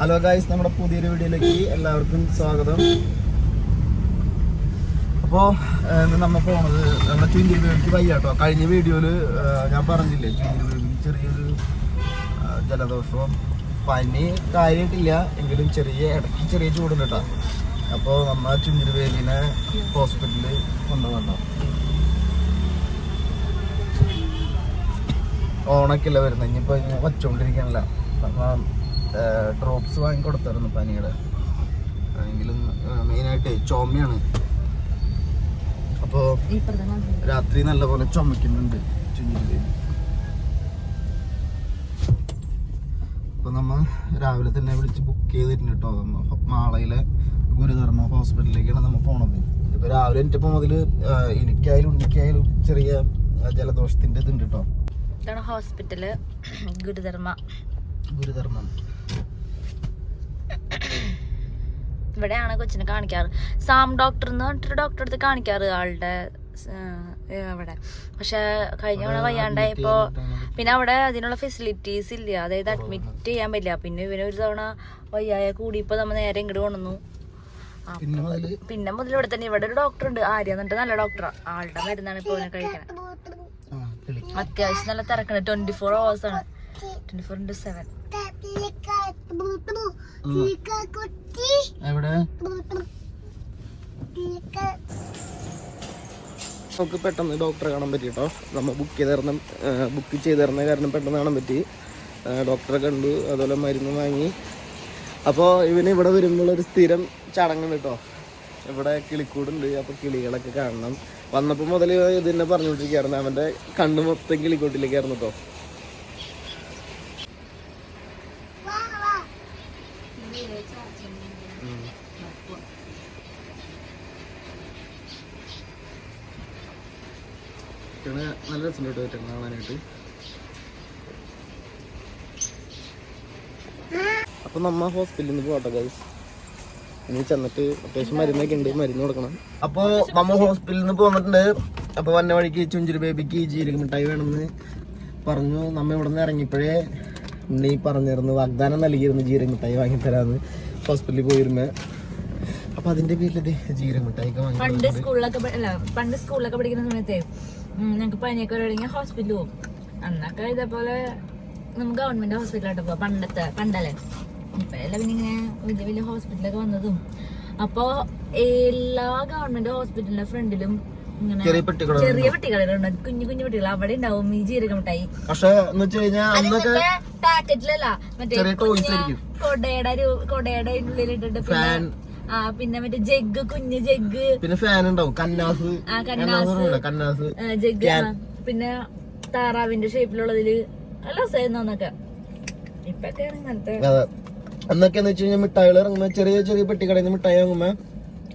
Hello guys നമ്മുടെ പുതിയൊരു വീഡിയോയിലേക്ക് എല്ലാവർക്കും സ്വാഗതം. അപ്പോൾ നമ്മ പോണത് നമ്മുടെ ട്വന്റി ബേബിക്ക് വയ്യ കേട്ടോ കഴിഞ്ഞ വീഡിയോയിൽ ഞാൻ പറഞ്ഞില്ലേ ട്വന്റി ബേബിക്ക് ചെറിയൊരു ജലദോഷം ജലദോഷവും പനി കാര്യമായിട്ടില്ല എങ്കിലും ചെറിയ ഇടയ്ക്ക് ചെറിയ ചൂടുണ്ട് കേട്ടോ. അപ്പോൾ നമ്മ ചുഞ്ചിരി ബേബിനെ ഹോസ്പിറ്റലിൽ കൊണ്ടുവന്നു ഓണൊക്കെയല്ല വരുന്നത്. ഇനിയിപ്പോൾ വച്ചുകൊണ്ടിരിക്കണല്ല അപ്പം ഡ്രോപ്സ് വാങ്ങി കൊടുത്തായിരുന്നു പനിയുടെ. എങ്കിലും മെയിനായിട്ട് ചുമയാണ്. അപ്പോൾ രാത്രി നല്ലപോലെ ചുമക്കുന്നുണ്ട് ചുഞ്ഞിൽ അപ്പോൾ നമ്മ രാവിലെ തന്നെ വിളിച്ച് ബുക്ക് ചെയ്തിട്ടുണ്ട് കേട്ടോ മാളയിലെ ഗുരുധർമ്മ ഹോസ്പിറ്റലിലേക്കാണ് നമ്മൾ പോണത്. ഇപ്പൊ രാവിലെ എനിക്കിപ്പോൾ മുതൽ എനിക്കായാലും ഉണ്ണിക്കായാലും ചെറിയ ജലദോഷത്തിന്റെ ജലദോഷത്തിന്റെ ഇതുണ്ട് കേട്ടോ ഇതാണ് ഹോസ്പിറ്റൽ ഗുരുധർമ്മ. ഗുരുധർമ്മം. ഇവിടെയാണ് കൊച്ചിനെ കാണിക്കാറ്. സാം ഡോക്ടർ എന്ന് പറഞ്ഞിട്ട് ഡോക്ടറെ അടുത്ത് കാണിക്കാറ് ആളുടെ അവിടെ. പക്ഷെ കഴിഞ്ഞ തവണ വയ്യാണ്ടായപ്പോ പിന്നെ അവിടെ അതിനുള്ള ഫെസിലിറ്റീസ് ഇല്ല. അതായത് അഡ്മിറ്റ് ചെയ്യാൻ പറ്റില്ല. പിന്നെ ഇവന് ഒരു തവണ വയ്യായ കൂടി ഇപ്പൊ നമ്മ നേരെ ഇങ്ങോട്ട് കൊണ്ടുവന്നു. പിന്നെ മുതൽ ഇവിടെ തന്നെ ഇവിടെ ഒരു ഡോക്ടർ ഉണ്ട്. ആര്യ എന്നിട്ട് നല്ല ഡോക്ടറാ ആളുടെ മരുന്നാണ് ഇപ്പൊ കഴിക്കണേ. അത്യാവശ്യം നല്ല തിരക്കണ. ട്വന്റി ഫോർ അവേഴ്സ് ആണ്. നമുക്ക് പെട്ടെന്ന് ഡോക്ടറെ കാണാൻ പറ്റി കേട്ടോ നമ്മൾ ബുക്ക് ചെയ്ത് തരണം ബുക്ക് ചെയ്ത് തരുന്ന കാരണം പെട്ടെന്ന് കാണാൻ പറ്റി. ഡോക്ടറെ കണ്ടു അതുപോലെ മരുന്ന് വാങ്ങി. അപ്പോൾ ഇവന് ഇവിടെ വരുമ്പോൾ ഒരു സ്ഥിരം ചടങ്ങുണ്ട് കേട്ടോ. ഇവിടെ കിളിക്കൂടുണ്ട് അപ്പോൾ കിളികളൊക്കെ കാണണം. വന്നപ്പോൾ മുതൽ ഇത് തന്നെ പറഞ്ഞുകൊണ്ടിരിക്കുകയായിരുന്നു. അവന്റെ കണ്ണ് മൊത്തം കിളിക്കൂട്ടിലേക്കായിരുന്നു കേട്ടോ. നല്ല രസമുണ്ട് കാണാനായിട്ട്. അപ്പൊ നമ്മ ഹോസ്പിറ്റലിൽ നിന്ന് പോട്ടെ ഗൈസ് ഇനി ചെന്നിട്ട് അത്യാവശ്യം മരുന്നൊക്കെ ഉണ്ട് മരുന്ന് കൊടുക്കണം. അപ്പോ നമ്മ ഹോസ്പിറ്റലിൽ നിന്ന് പോന്നിട്ടുണ്ട്. അപ്പൊ വന്ന വഴിക്ക് ചുഞ്ചിരി ബേബിക്ക് ജീരക മിഠായി വേണമെന്ന് പറഞ്ഞു. നമ്മ ഇവിടെ നിന്ന് ഇറങ്ങിയപ്പോഴേ ഉണ്ണി പറഞ്ഞിരുന്നു വാഗ്ദാനം നൽകിയിരുന്നു ജീരക മിഠായി വാങ്ങിത്തരാന്ന്. ഹോസ്പിറ്റലിൽ പോയിരുന്നേ. അപ്പൊ അതിന്റെ പേരിൽ ജീരക മിഠായിക്ക് പണ്ട് സ്കൂളിലൊക്കെ അല്ല പണ്ട് സ്കൂളിലൊക്കെ പഠിക്കുന്ന സമയത്ത് ഞങ്ങൾക്ക് പനിയൊക്കെ വരുവാണെങ്കിൽ ഹോസ്പിറ്റലിൽ പോകും അന്നൊക്കെ ഇതേപോലെ നമുക്ക് ഗവൺമെന്റ് ഹോസ്പിറ്റലായിട്ട് പോവാം പണ്ടത്തെ പണ്ടല്ലേ? ഇപ്പഴല്ല പിന്നെ ഇങ്ങനെ വലിയ വലിയ ഹോസ്പിറ്റലൊക്കെ വന്നതും. അപ്പോൾ എല്ലാ ഗവൺമെന്റ് ഹോസ്പിറ്റലിന്റെ ഫ്രണ്ടിലും ചെറിയ പെട്ടികൾ ചെറിയ പെട്ടികളുണ്ട് കുഞ്ഞു കുഞ്ഞു പെട്ടികൾ. അവിടെ ഉണ്ടാവും ഈ ജീരക മിഠായി പക്ഷെ എന്ന് വെച്ച് കഴിഞ്ഞാൽ അന്നൊക്കെ പാക്കറ്റിലല്ല മറ്റേ. കൊടയുടെ കൊടയുടെ ഉള്ളിലിട്ടിട്ട് ഫാൻ ആ പിന്നെ മറ്റേ ജഗ് കുഞ്ഞ് ജഗ് പിന്നെ ഫാൻ ഉണ്ടാവും. കന്നാസ്. കന്നാസ്. കന്നാസ്. ജഗ് പിന്നെ താറാവിന്റെ ഷേപ്പിലുള്ളതിൽ നല്ല രസമായിരുന്നു അന്നൊക്കെ. ഇപ്പൊക്കെ അങ്ങനത്തെ അന്നൊക്കെ എന്ന് വെച്ച് കഴിഞ്ഞാൽ മിഠായികൾ ഇറങ്ങുമ്പോ ചെറിയ ചെറിയ പെട്ടിക്കടയിൽ നിന്ന് മിഠായി വാങ്ങുമ്പോ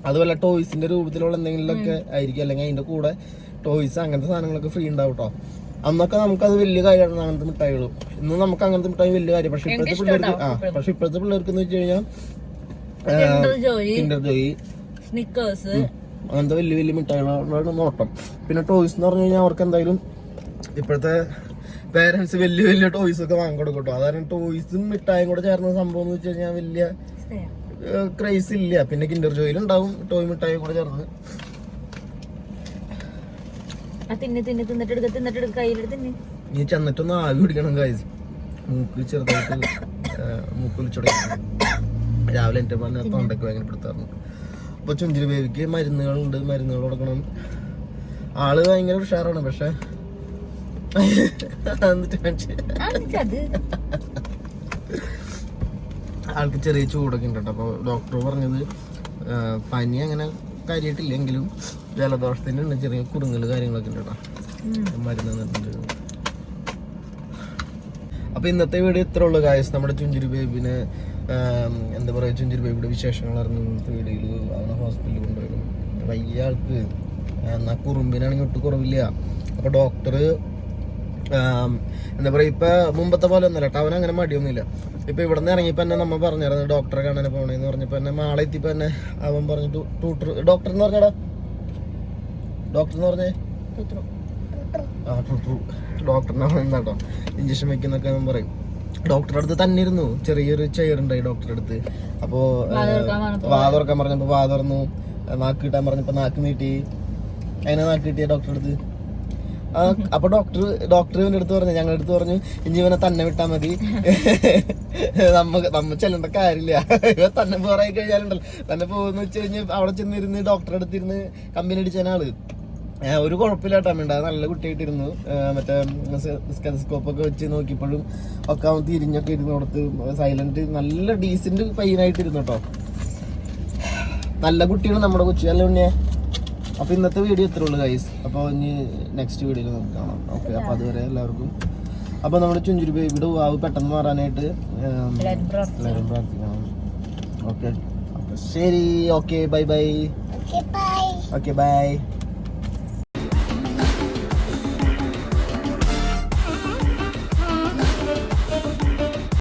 അതുപോലെ ടോയ്സിന്റെ രൂപത്തിലുള്ള എന്തെങ്കിലുമൊക്കെ ആയിരിക്കും. അല്ലെങ്കിൽ അതിന്റെ കൂടെ ടോയ്സ് അങ്ങനത്തെ സാധനങ്ങളൊക്കെ ഫ്രീ ഉണ്ടാവും കേട്ടോ അന്നൊക്കെ നമുക്ക് അത് വലിയ കാര്യമാണ് അങ്ങനത്തെ മിഠായികൾ ഇന്ന് നമുക്ക് അങ്ങനത്തെ മിഠായി വലിയ കാര്യം. പക്ഷെ ഇപ്പോഴത്തെ പിള്ളേർക്ക് ആ പക്ഷെ ഇപ്പോഴത്തെ പിള്ളേർക്ക് എന്ന് വെച്ച് കഴിഞ്ഞാൽ Kinder Joy Kinder Joy Snickers അങ്ങനത്തെ വലിയ വലിയ മിഠായികളാണ് നോട്ടം. പിന്നെ ടോയ്സ് എന്ന് പറഞ്ഞു കഴിഞ്ഞാൽ അവർക്ക് എന്തായാലും ഇപ്പോഴത്തെ പേരൻസ് വലിയ വലിയ ടോയ്സ് ഒക്കെ വാങ്ങിക്കൊടുക്കും കേട്ടോ അതായത് ടോയ്സും മിഠായും കൂടെ ചേർന്ന സംഭവം എന്ന് വെച്ച് കഴിഞ്ഞാൽ വലിയ ക്രൈസ് ഇല്ല. പിന്നെ കിൻഡർ ജോയിൽ ഉണ്ടാവും. ടോയ് മിഠായി കൂടെ ചേർന്ന് ആ തിന്ന് തിന്ന് തിന്നിട്ട് എടുക്ക തിന്നിട്ട് എടുക്ക കയ്യിലെടുത്ത് നീ ചെന്നിട്ടൊന്ന് ആവി പിടിക്കണം കായ്സ് മൂക്ക് ചെറുതായിട്ട് മൂക്ക് വിളിച്ചുടങ്ങി രാവിലെ എന്റെ പറഞ്ഞ തൊണ്ടയ്ക്ക് ഭയങ്കര പെടുത്താറുണ്ട് അപ്പോൾ ചുഞ്ചിരി ബേബിക്ക് മരുന്നുകളുണ്ട്. മരുന്നുകൾ കൊടുക്കണം. ആൾ ഭയങ്കര ഉഷാറാണ് പക്ഷെ എന്നിട്ട് ആൾക്ക് ചെറിയ ചൂടൊക്കെ ഉണ്ട് കേട്ടോ. അപ്പോൾ ഡോക്ടർ പറഞ്ഞത് പനി അങ്ങനെ കാര്യമായിട്ടില്ലെങ്കിലും ജലദോഷത്തിന് ഉണ്ട്. ചെറിയ കുറുങ്ങൽ കാര്യങ്ങളൊക്കെ ഉണ്ട് കേട്ടോ. മരുന്ന് തന്നിട്ടുണ്ട്. അപ്പൊ ഇന്നത്തെ വീഡിയോ ഇത്ര ഉള്ളു കായസ് നമ്മുടെ ചുഞ്ചിരി ബേബിനെ എന്താ പറയുക ചുഞ്ചിരി ബേബിയുടെ വിശേഷങ്ങൾ അറിഞ്ഞു ഇന്നത്തെ വീഡിയോയിൽ അവനെ ഹോസ്പിറ്റലിൽ കൊണ്ടുപോയി. വലിയ ആൾക്ക്. എന്നാ കുറുമ്പിനാണെങ്കിൽ ഒട്ടും കുറവില്ല. അപ്പൊ ഡോക്ടർ എന്താ പറയുക ഇപ്പൊ മുമ്പത്തെ പോലെ ഒന്നുമില്ല. ടവൻ അങ്ങനെ മടിയൊന്നുമില്ല. ഇപ്പൊ ഇവിടെ നിന്ന് ഇറങ്ങിയപ്പോൾ തന്നെ നമ്മൾ പറഞ്ഞിരുന്നു ഡോക്ടറെ കാണാൻ പോകണമെന്ന് പറഞ്ഞപ്പോ തന്നെ മാളെ എത്തിയപ്പോൾ തന്നെ അവൻ പറഞ്ഞു ടൂട്ടർ ഡോക്ടർ എന്ന് പറഞ്ഞടാ? ഡോക്ടർ എന്ന് പറഞ്ഞേ? ആ ട്രൂ ട്രൂ ഡോക്ടറിനെ പറയുന്ന ഇഞ്ചക്ഷൻ വെക്കുന്നൊക്കെ അവൻ പറയും. ഡോക്ടറുടെ അടുത്ത് തന്നെ ഇരുന്നു. ചെറിയൊരു ചെയർ ഉണ്ടായി ഡോക്ടറെ അടുത്ത്. അപ്പോ വാതുറക്കാൻ പറഞ്ഞപ്പോൾ പറഞ്ഞപ്പോ വാ തുറക്കാൻ പറഞ്ഞപ്പോ വാ തുറന്നു നാക്ക് കിട്ടാൻ പറഞ്ഞപ്പോ നാക്ക് നീട്ടി. അതിനെ നാക്ക് കിട്ടിയ ഡോക്ടറുടെ അടുത്ത്? അപ്പൊ ഡോക്ടർ ഡോക്ടർ ഇവന്റെ അടുത്ത് പറഞ്ഞു ഞങ്ങളുടെ അടുത്ത് പറഞ്ഞു ഇനി ഇവനെ തന്നെ വിട്ടാ മതി. നമുക്ക് നമ്മ ചെല്ലേണ്ട കാര്യമില്ല. ഇവ തന്നെ പോറായി കഴിഞ്ഞാലുണ്ടല്ലോ. തന്നെ പോകുന്ന വെച്ച് കഴിഞ്ഞ് അവിടെ ചെന്നിരുന്ന് ഡോക്ടറെ അടുത്തിരുന്ന് കമ്പനി അടിച്ചതിനാൾ ഒരു കുഴപ്പമില്ല കേട്ടോ നല്ല കുട്ടിയായിട്ടിരുന്നു. മറ്റേ സ്കോപ്പ് ഒക്കെ വെച്ച് നോക്കിയപ്പോഴും ഒക്കെ അവൻ തിരിഞ്ഞൊക്കെ ഇരുന്ന് കൊടുത്ത് സൈലന്റ് നല്ല ഡീസന്റ് പയ്യനായിട്ടിരുന്നു കേട്ടോ. നല്ല കുട്ടിയാണ് നമ്മുടെ കൊച്ചു അല്ല ഉണ്ണിയെ? അപ്പൊ ഇന്നത്തെ വീഡിയോ ഇത്രേ ഉള്ളൂ ഗൈസ് അപ്പോൾ ഇനി നെക്സ്റ്റ് വീഡിയോയിൽ നമുക്ക് കാണാം. ഓക്കെ അപ്പോൾ അതുവരെ എല്ലാവർക്കും അപ്പോൾ നമ്മുടെ ചുഞ്ചുരി ബേബിയുടെ വാവ് പെട്ടെന്ന് മാറാനായിട്ട് ഏം, എല്ലാവരും പ്രാർത്ഥിക്കണം. എല്ലാവരും പ്രാർത്ഥിക്കണം. ഓക്കെ അപ്പോൾ ശരി. Okay bye bye okay bye